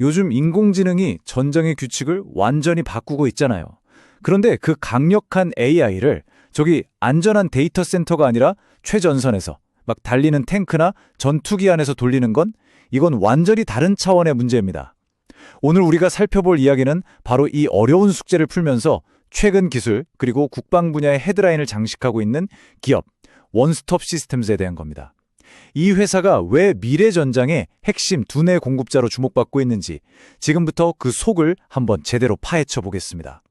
요즘 인공지능이 전쟁의 규칙을 완전히 바꾸고 있잖아요. 그런데 그 강력한 AI를 저기 안전한 데이터 센터가 아니라 최전선에서 막 달리는 탱크나 전투기 안에서 돌리는 건 이건 완전히 다른 차원의 문제입니다. 오늘 우리가 살펴볼 이야기는 바로 이 어려운 숙제를 풀면서 최근 기술 그리고 국방 분야의 헤드라인을 장식하고 있는 기업 원스톱 시스템즈에 대한 겁니다. 이 회사가 왜 미래 전장의 핵심 두뇌 공급자로 주목받고 있는지 지금부터 그 속을 한번 제대로 파헤쳐 보겠습니다.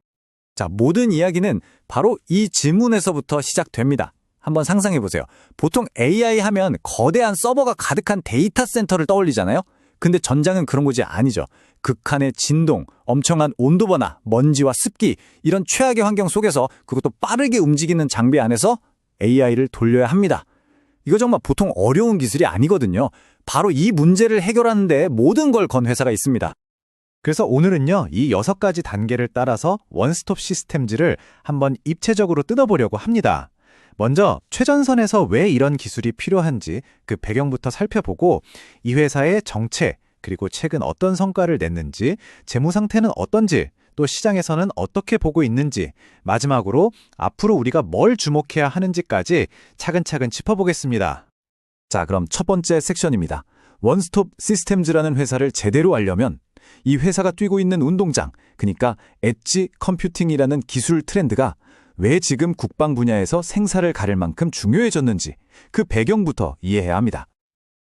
자, 모든 이야기는 바로 이 질문에서부터 시작됩니다. 한번 상상해 보세요. 보통 AI 하면 거대한 서버가 가득한 데이터 센터를 떠올리잖아요. 근데 전장은 그런 곳이 아니죠. 극한의 진동, 엄청난 온도 변화, 먼지와 습기 이런 최악의 환경 속에서 그것도 빠르게 움직이는 장비 안에서 AI를 돌려야 합니다. 이거 정말 보통 어려운 기술이 아니거든요. 바로 이 문제를 해결하는데 모든 걸 건 회사가 있습니다. 그래서 오늘은요, 이 여섯 가지 단계를 따라서 원스톱 시스템즈를 한번 입체적으로 뜯어보려고 합니다. 먼저 최전선에서 왜 이런 기술이 필요한지 그 배경부터 살펴보고 이 회사의 정체, 그리고 최근 어떤 성과를 냈는지, 재무 상태는 어떤지, 또 시장에서는 어떻게 보고 있는지, 마지막으로 앞으로 우리가 뭘 주목해야 하는지까지 차근차근 짚어보겠습니다. 자, 그럼 첫 번째 섹션입니다. 원스톱 시스템즈라는 회사를 제대로 알려면 이 회사가 뛰고 있는 운동장, 그러니까 엣지 컴퓨팅이라는 기술 트렌드가 왜 지금 국방 분야에서 생사를 가릴 만큼 중요해졌는지 그 배경부터 이해해야 합니다.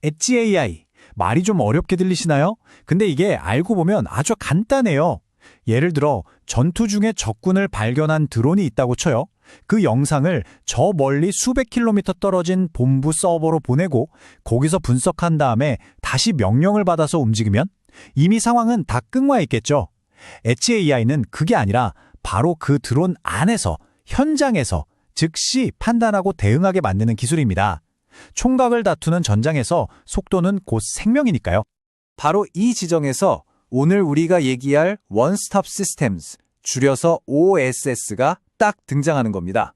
엣지 AI. 말이 좀 어렵게 들리시나요? 근데 이게 알고 보면 아주 간단해요. 예를 들어 전투 중에 적군을 발견한 드론이 있다고 쳐요. 그 영상을 저 멀리 수백 킬로미터 떨어진 본부 서버로 보내고 거기서 분석한 다음에 다시 명령을 받아서 움직이면 이미 상황은 다 끝와 있겠죠. 엣지 AI는 그게 아니라 바로 그 드론 안에서 현장에서 즉시 판단하고 대응하게 만드는 기술입니다. 총각을 다투는 전장에서 속도는 곧 생명이니까요. 바로 이 지정에서 오늘 우리가 얘기할 원스톱 시스템즈, 줄여서 OSS가 딱 등장하는 겁니다.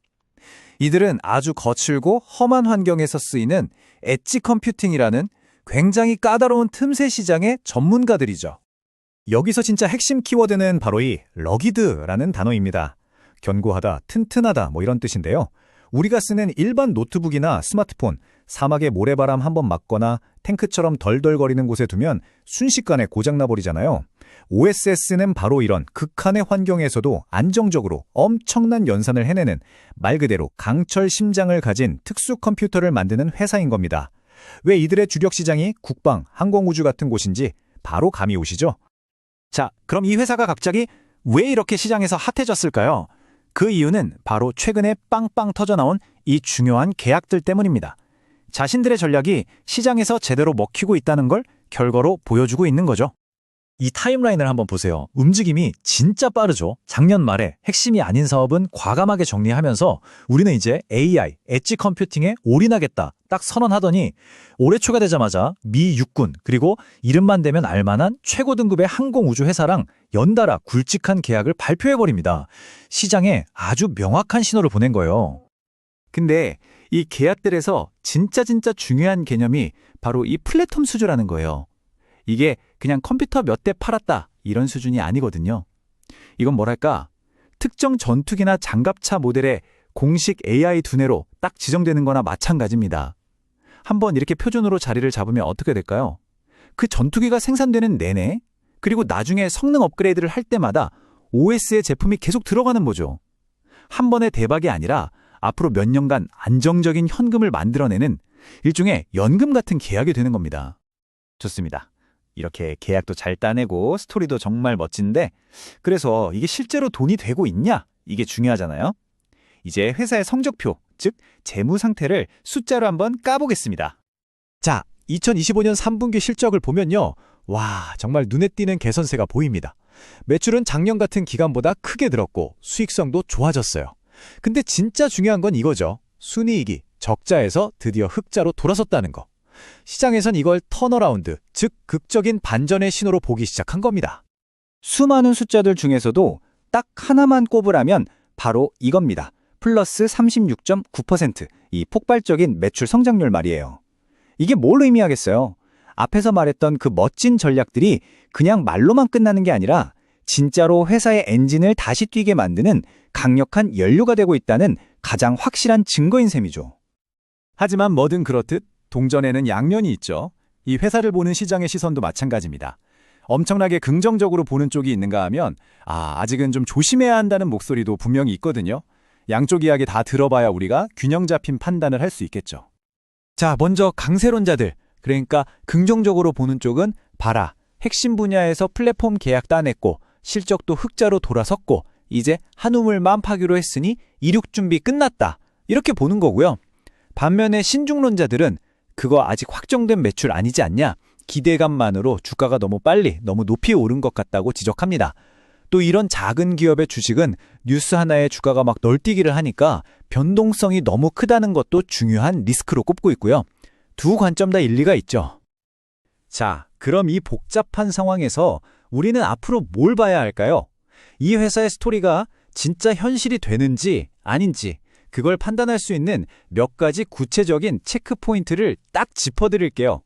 이들은 아주 거칠고 험한 환경에서 쓰이는 엣지 컴퓨팅이라는 굉장히 까다로운 틈새 시장의 전문가들이죠. 여기서 진짜 핵심 키워드는 바로 이 러기드라는 단어입니다. 견고하다, 튼튼하다 뭐 이런 뜻인데요. 우리가 쓰는 일반 노트북이나 스마트폰, 사막에 모래바람 한 번 맞거나 탱크처럼 덜덜거리는 곳에 두면 순식간에 고장나 버리잖아요. OSS는 바로 이런 극한의 환경에서도 안정적으로 엄청난 연산을 해내는 말 그대로 강철 심장을 가진 특수 컴퓨터를 만드는 회사인 겁니다. 왜 이들의 주력 시장이 국방, 항공우주 같은 곳인지 바로 감이 오시죠? 자, 그럼 이 회사가 갑자기 왜 이렇게 시장에서 핫해졌을까요? 그 이유는 바로 최근에 빵빵 터져나온 이 중요한 계약들 때문입니다. 자신들의 전략이 시장에서 제대로 먹히고 있다는 걸 결과로 보여주고 있는 거죠. 이 타임라인을 한번 보세요. 움직임이 진짜 빠르죠. 작년 말에 핵심이 아닌 사업은 과감하게 정리하면서 우리는 이제 AI, 엣지 컴퓨팅에 올인하겠다 딱 선언하더니 올해 초가 되자마자 미 육군 그리고 이름만 되면 알만한 최고 등급의 항공우주 회사랑 연달아 굵직한 계약을 발표해버립니다. 시장에 아주 명확한 신호를 보낸 거예요. 근데 이 계약들에서 진짜 진짜 중요한 개념이 바로 이 플랫폼 수주라는 거예요. 이게 그냥 컴퓨터 몇 대 팔았다 이런 수준이 아니거든요. 이건 뭐랄까 특정 전투기나 장갑차 모델의 공식 AI 두뇌로 딱 지정되는 거나 마찬가지입니다. 한번 이렇게 표준으로 자리를 잡으면 어떻게 될까요? 그 전투기가 생산되는 내내 그리고 나중에 성능 업그레이드를 할 때마다 OS의 제품이 계속 들어가는 거죠. 한 번의 대박이 아니라 앞으로 몇 년간 안정적인 현금을 만들어내는 일종의 연금 같은 계약이 되는 겁니다. 좋습니다. 이렇게 계약도 잘 따내고 스토리도 정말 멋진데 그래서 이게 실제로 돈이 되고 있냐? 이게 중요하잖아요. 이제 회사의 성적표, 즉 재무 상태를 숫자로 한번 까보겠습니다. 자, 2025년 3분기 실적을 보면요. 와, 정말 눈에 띄는 개선세가 보입니다. 매출은 작년 같은 기간보다 크게 늘었고 수익성도 좋아졌어요. 근데 진짜 중요한 건 이거죠. 순이익이 적자에서 드디어 흑자로 돌아섰다는 거. 시장에선 이걸 턴어라운드, 즉 극적인 반전의 신호로 보기 시작한 겁니다. 수많은 숫자들 중에서도 딱 하나만 꼽으라면 바로 이겁니다. 플러스 36.9%. 이 폭발적인 매출 성장률 말이에요. 이게 뭘 의미하겠어요? 앞에서 말했던 그 멋진 전략들이 그냥 말로만 끝나는 게 아니라 진짜로 회사의 엔진을 다시 뛰게 만드는 강력한 연료가 되고 있다는 가장 확실한 증거인 셈이죠. 하지만 뭐든 그렇듯 동전에는 양면이 있죠. 이 회사를 보는 시장의 시선도 마찬가지입니다. 엄청나게 긍정적으로 보는 쪽이 있는가 하면 아, 아직은 좀 조심해야 한다는 목소리도 분명히 있거든요. 양쪽 이야기 다 들어봐야 우리가 균형 잡힌 판단을 할 수 있겠죠. 자, 먼저 강세론자들, 그러니까 긍정적으로 보는 쪽은 봐라. 핵심 분야에서 플랫폼 계약 따냈고 실적도 흑자로 돌아섰고 이제 한 우물만 파기로 했으니 이륙 준비 끝났다. 이렇게 보는 거고요. 반면에 신중론자들은 그거 아직 확정된 매출 아니지 않냐? 기대감만으로 주가가 너무 빨리, 너무 높이 오른 것 같다고 지적합니다. 또 이런 작은 기업의 주식은 뉴스 하나에 주가가 막 널뛰기를 하니까 변동성이 너무 크다는 것도 중요한 리스크로 꼽고 있고요. 두 관점 다 일리가 있죠. 자, 그럼 이 복잡한 상황에서 우리는 앞으로 뭘 봐야 할까요? 이 회사의 스토리가 진짜 현실이 되는지 아닌지 그걸 판단할 수 있는 몇 가지 구체적인 체크 포인트를 딱 짚어드릴게요.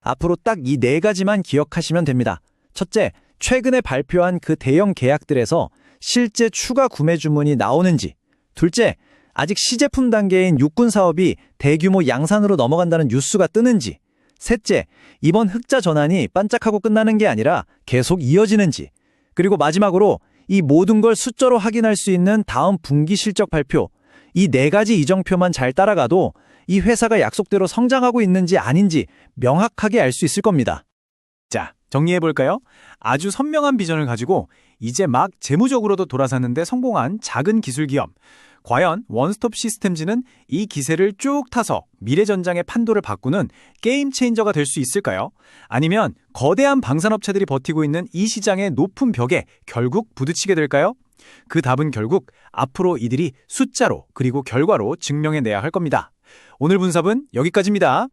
앞으로 딱 이 네 가지만 기억하시면 됩니다. 첫째, 최근에 발표한 그 대형 계약들에서 실제 추가 구매 주문이 나오는지. 둘째, 아직 시제품 단계인 육군 사업이 대규모 양산으로 넘어간다는 뉴스가 뜨는지. 셋째, 이번 흑자 전환이 반짝하고 끝나는 게 아니라 계속 이어지는지. 그리고 마지막으로 이 모든 걸 숫자로 확인할 수 있는 다음 분기 실적 발표. 이 네 가지 이정표만 잘 따라가도 이 회사가 약속대로 성장하고 있는지 아닌지 명확하게 알 수 있을 겁니다. 자, 정리해볼까요? 아주 선명한 비전을 가지고 이제 막 재무적으로도 돌아섰는데 성공한 작은 기술 기업. 과연 원스톱 시스템즈는 이 기세를 쭉 타서 미래 전장의 판도를 바꾸는 게임 체인저가 될 수 있을까요? 아니면 거대한 방산업체들이 버티고 있는 이 시장의 높은 벽에 결국 부딪히게 될까요? 그 답은 결국 앞으로 이들이 숫자로 그리고 결과로 증명해내야 할 겁니다. 오늘 분석은 여기까지입니다.